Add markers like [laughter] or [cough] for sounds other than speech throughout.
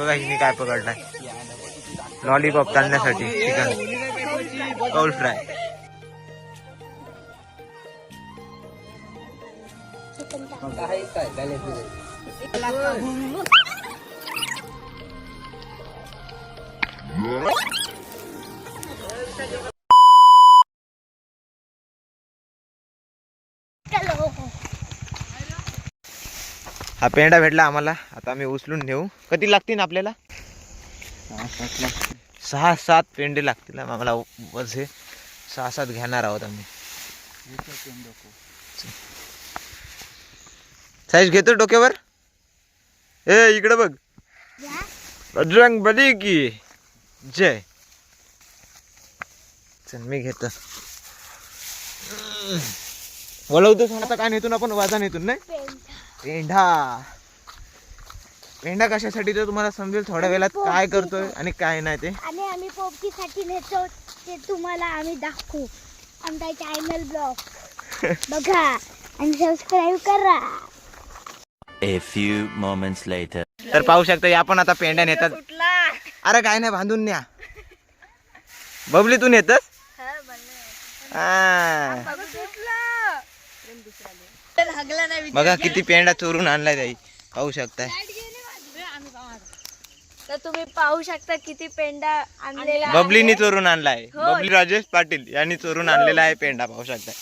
बघा हिने काय पकडलाय. लॉलीपॉप ताणण्यासाठी चिकन कौल फ्राय काय? हा पेंडा भेटला आम्हाला. आता आम्ही उचलून नेऊ. कधी लागतील आपल्याला? सहा सात पेंडे लागतील आम्हाला वरचे. सहा सात घेणार आहोत आम्ही. साईज घेतो डोक्यावर. ए इकडे बघ. बजरंग बली की. जय. चल मी घेतो. वळवतो आता काय नेतून आपण वाजा नेतून नाही? पेंढा. पेंढा कशासाठी तर तुम्हाला समजेल थोड्या वेळात काय करतोय आणि काय नाही ते. आणि आम्ही पोपटीसाठी नेतो ते तुम्हाला आम्ही दाखवू. आमचा चॅनल ब्लॉग [laughs] बघा आणि सबस्क्राईब करा. A few moments later. तर पाहू शकता या पण आता पेंड्या नेतात. अरे काय नाही बांधून न्या. बबली तू नेतस? हा. बघा किती पेंडा चोरून आणलाय ताई पाहू शकताय. तर तुम्ही पाहू शकता किती पेंडा आणलेला बबलीनी चोरून आणलाय. बबली राजेश पाटील यांनी चोरून आणलेला आहे पेंडा पाहू शकताय.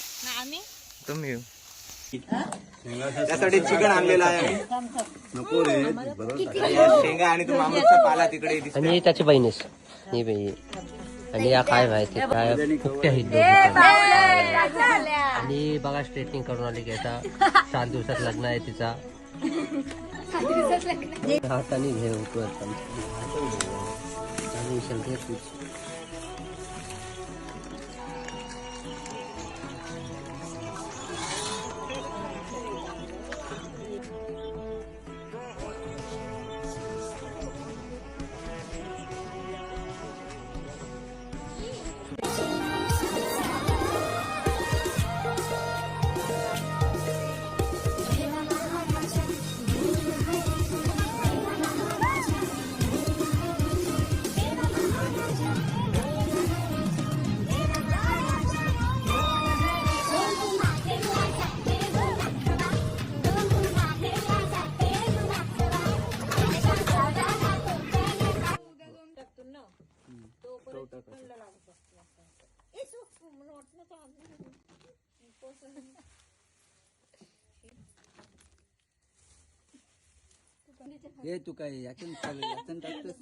तुम्ही त्यासाठी चिकन आणलेला आहे. शेंगा आणि तो मामूसचा पाला तिकडे दिसतोय. आणि त्याची बहिणीस ही बाई आणि या काय माहिती काय फुकटे आहेत दोघी. आणि बघा स्ट्रेटनिंग करून आली की आता सात दिवसात लग्न आहे तिचा. हाताने घे उठवत. आणि उचल हे तू काय यातून चालू यातून टाकतोस?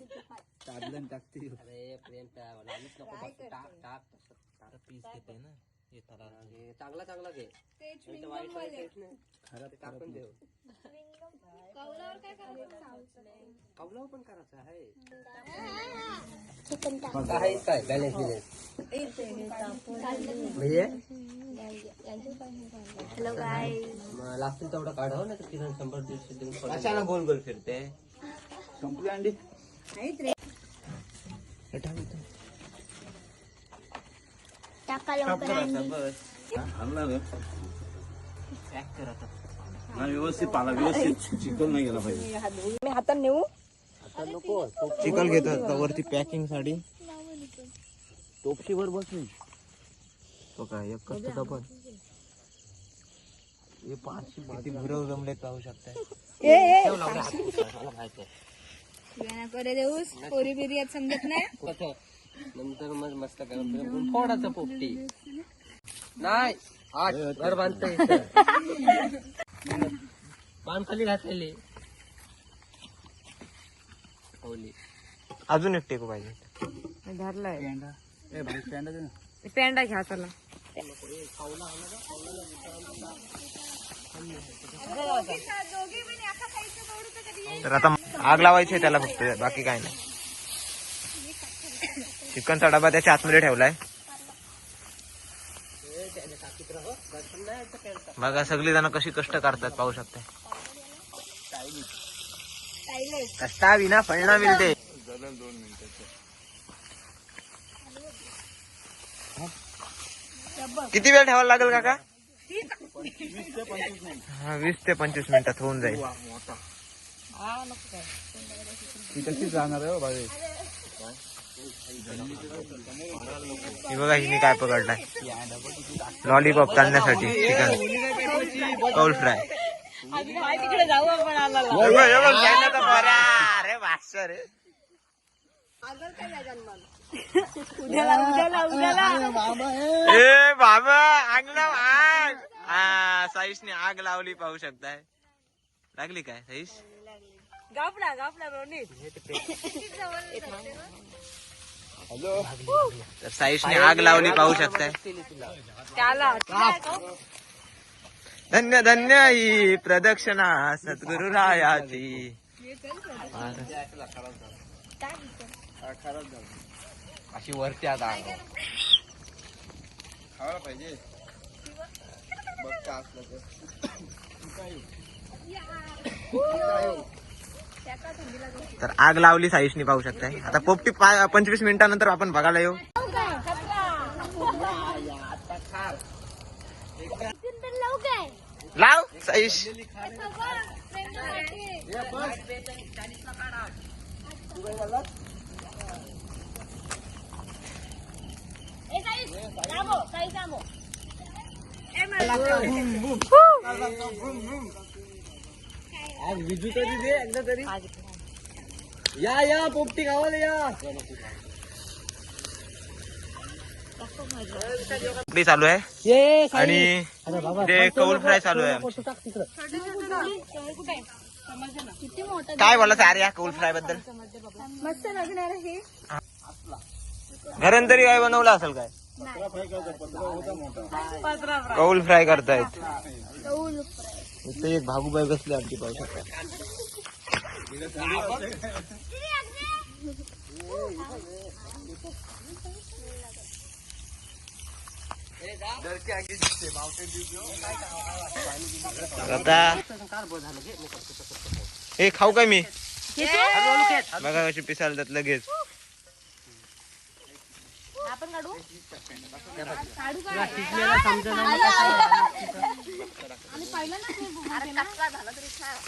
काढलं टाकते. अरे प्रेम नको बस, टाक टाक. तसं टाक. हे चांगला चांगला घे. ना. खराब टाकून देऊ. कौलावर पण करायचं आहे. काय? बॅलेन्स हॅलो मग लागतील तेवढं काढावं ना तर किरण शंभर दीडशे देऊन पडेल. कशाला गोल गोल फिरते संपली अंडी टाका लवकर आणि व्यवस्थित पाला व्यवस्थित चिकन नाही गेला पाहिजे चिकन घेतात वरती पॅकिंग साठी टोपशीवर बसली तो काय एक कष्ट डबल हे पाचशे किती भुरव जमले पाहू शकताय? नंतर मग मस्त करून फोडाचं पोपटी. नाही आठ घर बांधता बांध खाली घातलेली. होली अजून एक टेकू पाहिजे. भाई पेंडा घ्या चला. तर आता आग लावायची आहे त्याला फक्त बाकी काय नाही. चिकनचा डबा त्याच्या आतमध्ये ठेवलाय. बघा सगळी जण कशी कष्ट करतात पाहू शकता कष्टाविना फळना मिळते. किती वेळ ठेवायला लागेल काका? हा वीस ते पंचवीस मिनिटात होऊन जाईल. ती तशीच राहणार आहे भावे ही बघा हिने काय पकडलाय. लॉलीपॉप ताणण्यासाठी चिकन. कौल फ्राय. अरे बादशाह रे ए बाबा आग लाव आग. हा साईशने आग लावली पाहू शकताय. लागली काय साईश? तर साईशने आग लावली पाहू शकताय. धन्य धन्य ही प्रदक्षिणा सद्गुरु रायाची अशी वरती आता खावायला पाहिजे. बघता असलं तर तर आग लावली साईशनी पाहू शकताय. आता पोपटी पा- पंचवीस मिनिटानंतर आपण बघायला येऊ. लावू लाव आज विजू तरी दे एकदा तरी. या या पोपटी गावाला या. पोपटी चालू आहे. आणि इथे कौल फ्राय चालू आहे. आमची. किती मोठा काय बोलायचं अरे या कौल फ्रायबद्दल? मस्त लागणार हे. घरून तरी काय बनवलं असेल काय? कौल फ्राय करतायत. इथे एक भागूबाई बसले आमची पाहू शकता. आता हे खाऊ काय मी? बघा कशी पिसालतात लगेच.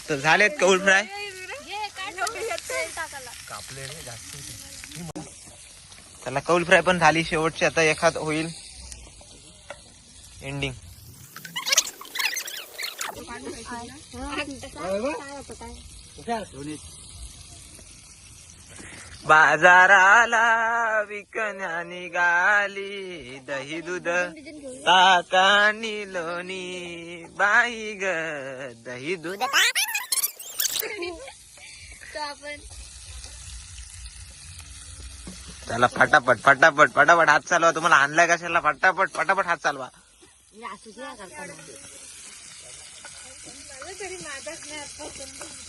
तर झालेत कौल फ्राय? त्याला कौल फ्राय पण झाली. शेवटची आता एखाद होईल. एंडिंग बाजाराला विकण्या निघाली दही दूध ताकानी लोणी बाई ग दही दूध. त्याला फटाफट फटाफट फटाफट हात चालवा. तुम्हाला आणलाय कशाला? फटाफट फटाफट हात चालवा. चालेल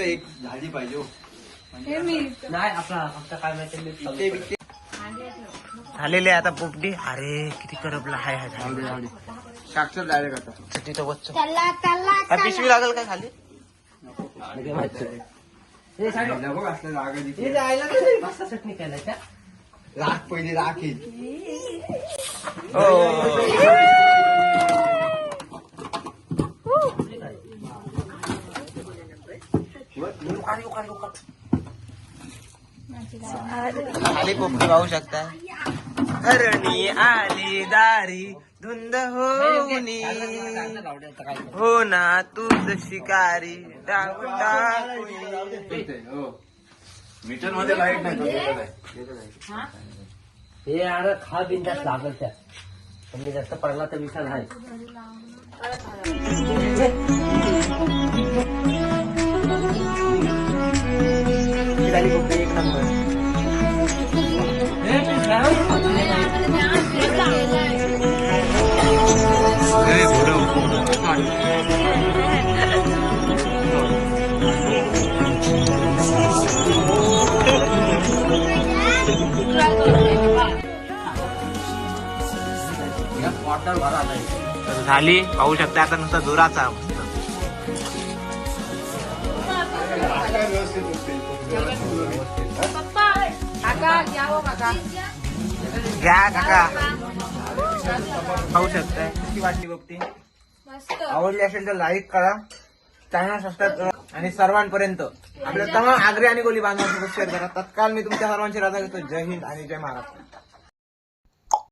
एक झाली पाहिजे हो. नाही आपला फक्त काय माहिती झालेले आता पोपटी. अरे किती करपला. हाय हाय झाले. साक्षर डायरेक्ट आता. तिथं वच्च चला. चला काय पिशवी लागल काय खाली? राख पहिली राख येईल. खाली पोपटी पाहू शकता. हरणी आली दारी धुंद होऊनी. हो ना तूच शिकारी डाव टाकुनी. मीटरमध्ये लाइट नाही तो गेलेला आहे. हे यार खा बिंदास लागल त्या. म्हणजे जास्त पडला तर विषय नाही ही झाली फक्त एक नंबर झाली. पाहू शकता आता नुसता जोराचा. मस्त घ्या काका. खाऊ शकताय. कशी वाटली बघती आवडली असेल तर लाईक करा. चॅनल सबस्क्राईब करा. आणि सर्वांपर्यंत. आपल्या तमाम आग्रे आणि गोली बांधवांसोबत शेअर करा. तत्काल मी तुमच्या सर्वांची रजा घेतो. जय हिंद आणि जय महाराष्ट्र.